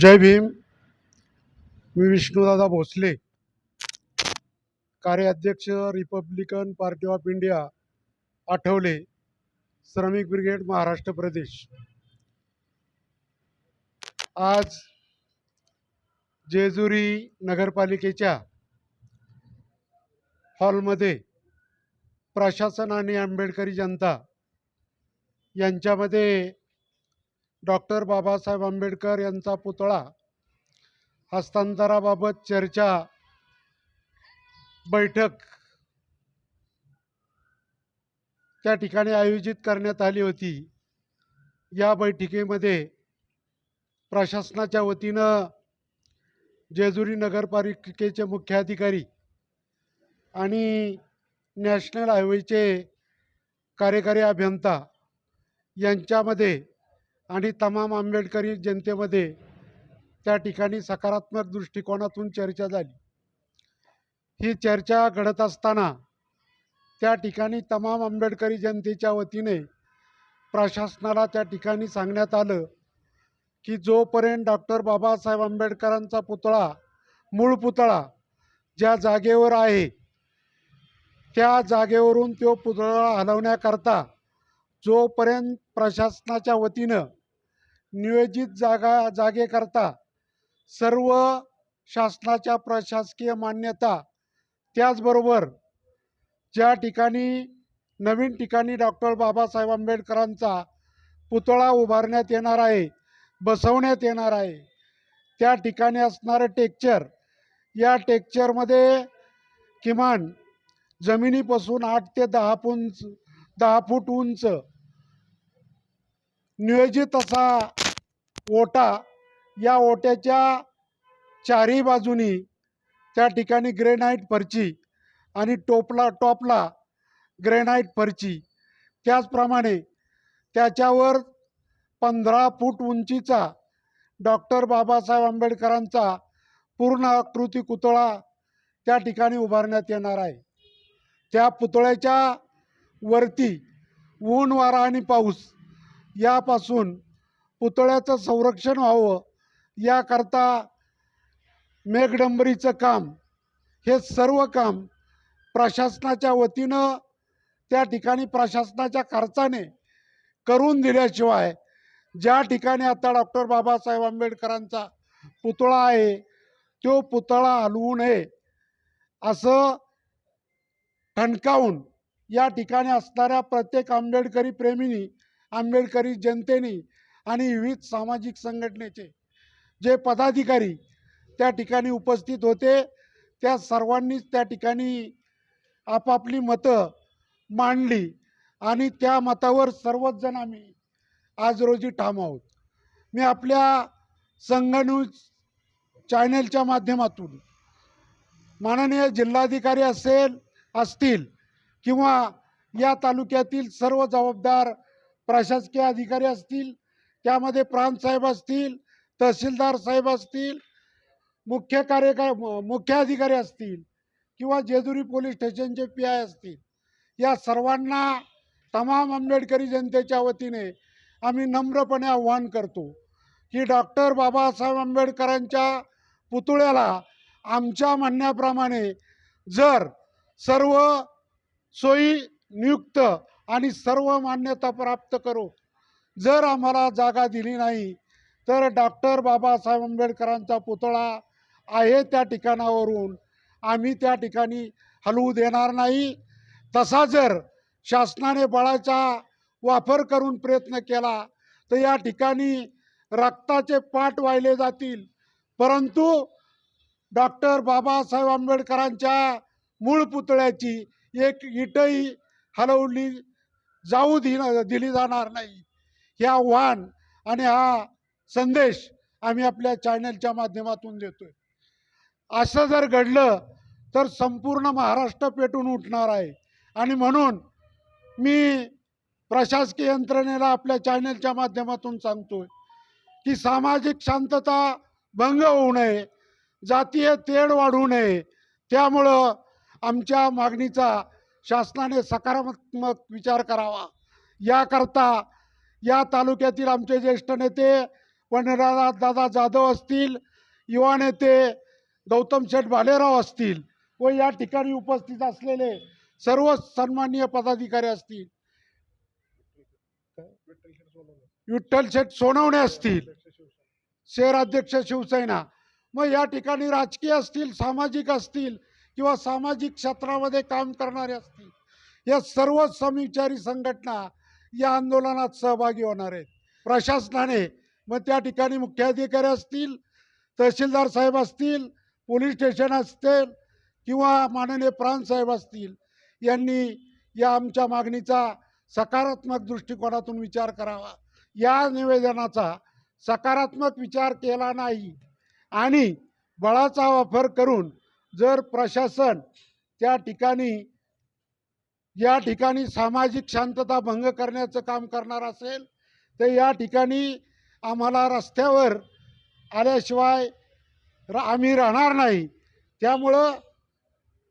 जय भीम. मी विष्णुदादा भोसले कार्याध्यक्ष Republican Party of India Athawale श्रमिक brigade Maharashtra प्रदेश. आज जेजुरी नगरपालिकेच्या हॉलमध्ये प्रशासन आणि आंबेडकरी जनता यांच्यामध्ये डॉक्टर बाबासाहेब आंबेडकर यांचा पुतळा. हस्तांतराबाबत चर्चा. बैठक. त्या ठिकाणी आयोजित करण्यात आली होती. या बैठकीमध्ये प्रशासनाच्या वतीनं जेजुरी नगरपालिकेचे मुख्याधिकारी आणि नॅशनल हायवेचे कार्यकारी अभियंता यांच्यामध्ये आणि तमाम आंबेडकरी जनतेमध्ये त्या ठिकाणी सकारात्मक दृष्टिकोनातून चर्चा झाली. ही चर्चा घडत असताना त्या ठिकाणी तमाम आंबेडकरी जनतेच्या वतीने प्रशासनाला त्या ठिकाणी सांगण्यात आलं की जोपर्यंत डॉक्टर बाबासाहेब आंबेडकरांचा पुतळा मूळ पुतळा ज्या जागेवर आहे त्या जागेवरून तो पुतळा हलवण्याकरता जोपर्यंत प्रशासनाच्या वतीनं नियोजित जागा जागेकरता सर्व शासनाच्या प्रशासकीय मान्यता त्याचबरोबर ज्या ठिकाणी नवीन ठिकाणी डॉक्टर बाबासाहेब आंबेडकरांचा पुतळा उभारण्यात येणार आहे बसवण्यात येणार आहे त्या ठिकाणी असणारं टेक्चर या टेक्चरमध्ये किमान जमिनीपासून आठ ते दहा पुंच दहा फूट उंच नियोजित असा ओटा या ओट्याच्या चारही बाजूनी त्या ठिकाणी ग्रेनाईट फरची आणि टोपला टॉपला ग्रेनाईट फरची. त्याचप्रमाणे त्याच्यावर पंधरा फूट उंचीचा डॉक्टर बाबासाहेब आंबेडकरांचा पूर्ण आकृती पुतळा त्या ठिकाणी उभारण्यात येणार आहे. त्या पुतळ्याच्या वरती ऊन वारा आणि पाऊस यापासून पुतळ्याचं संरक्षण व्हावं याकरता मेघडंबरीचं काम हे सर्व काम प्रशासनाच्या वतीनं त्या ठिकाणी प्रशासनाच्या खर्चाने करून दिल्याशिवाय ज्या ठिकाणी आता डॉक्टर बाबासाहेब आंबेडकरांचा पुतळा आहे तो पुतळा हलवू नये असं ठणकावून या ठिकाणी असणाऱ्या प्रत्येक आंबेडकरी प्रेमीनी आंबेडकरी जनतेनी आणि विविध सामाजिक संघटनेचे जे पदाधिकारी त्या ठिकाणी उपस्थित होते त्या सर्वांनीच त्या ठिकाणी आपापली मतं मांडली आणि त्या मतावर सर्वच जण आम्ही आज रोजी ठाम आहोत. मी आपल्या संघन्यूज चॅनेलच्या माध्यमातून माननीय जिल्हाधिकारी असेल असतील किंवा या तालुक्यातील सर्व जबाबदार प्रशासकीय अधिकारी असतील त्यामध्ये प्रांतसाहेब असतील तहसीलदार साहेब असतील मुख्य कार्यकार मुख्य अधिकारी असतील किंवा जेजुरी पोलीस स्टेशनचे पी आय असतील या सर्वांना तमाम आंबेडकरी जनतेच्या वतीने आम्ही नम्रपणे आव्हान करतो की डॉक्टर बाबासाहेब आंबेडकरांच्या पुतळ्याला आमच्या म्हणण्याप्रमाणे जर सर्व सोयी नियुक्त आणि सर्व मान्यता प्राप्त करू जर आम्हाला जागा दिली नाही तर डॉक्टर बाबासाहेब आंबेडकरांचा पुतळा आहे त्या ठिकाणावरून. आम्ही त्या ठिकाणी हलवू देणार नाही. तसा जर शासनाने बळाचा वापर करून प्रयत्न केला तर या ठिकाणी रक्ताचे पाठ वाहिले जातील. परंतु डॉक्टर बाबासाहेब आंबेडकरांच्या मूळ पुतळ्याची एक इटही हलवली जाऊ दिली जाणार नाही. हे आव्हान आणि हा संदेश आम्ही आपल्या चॅनलच्या माध्यमातून देतोय. असं जर घडलं तर संपूर्ण महाराष्ट्र पेटून उठणार आहे. आणि म्हणून मी प्रशासकीय यंत्रणेला आपल्या चॅनलच्या माध्यमातून सांगतोय की सामाजिक शांतता भंग होऊ नये जातीय तेढ वाढू नये. त्यामुळं आमच्या मागणीचा शासनाने सकारात्मक विचार करावा. याकरता या तालुक्यातील आमचे ज्येष्ठ नेते वनराजा दादा जाधव असतील युवा नेते गौतम शेठ भालेराव असतील व या ठिकाणी उपस्थित असलेले सर्व सन्माननीय पदाधिकारी असतील. विठ्ठल शेठ सोनवणे असतील शहराध्यक्ष शिवसेना. मग या ठिकाणी राजकीय असतील सामाजिक असतील किंवा सामाजिक क्षेत्रामध्ये काम करणारे असतील या सर्व समविचारी संघटना या आंदोलनात सहभागी होणार आहेत. प्रशासनाने मग त्या ठिकाणी मुख्याधिकारी असतील तहसीलदार साहेब असतील पोलीस स्टेशन असतील किंवा माननीय प्रांतसाहेब असतील यांनी या आमच्या मागणीचा सकारात्मक दृष्टिकोनातून विचार करावा. या निवेदनाचा सकारात्मक विचार केला नाही आणि बळाचा वापर करून जर प्रशासन त्या ठिकाणी या ठिकाणी सामाजिक शांतता भंग करण्याचं काम करणार असेल तर या ठिकाणी आम्हाला रस्त्यावर आल्याशिवाय रा आम्ही राहणार नाही. त्यामुळं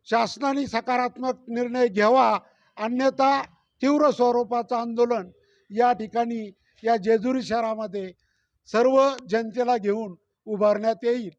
शासनाने सकारात्मक निर्णय घ्यावा अन्यथा तीव्र स्वरूपाचं आंदोलन या ठिकाणी या जेजुरी शहरामध्ये सर्व जनतेला घेऊन उभारण्यात येईल.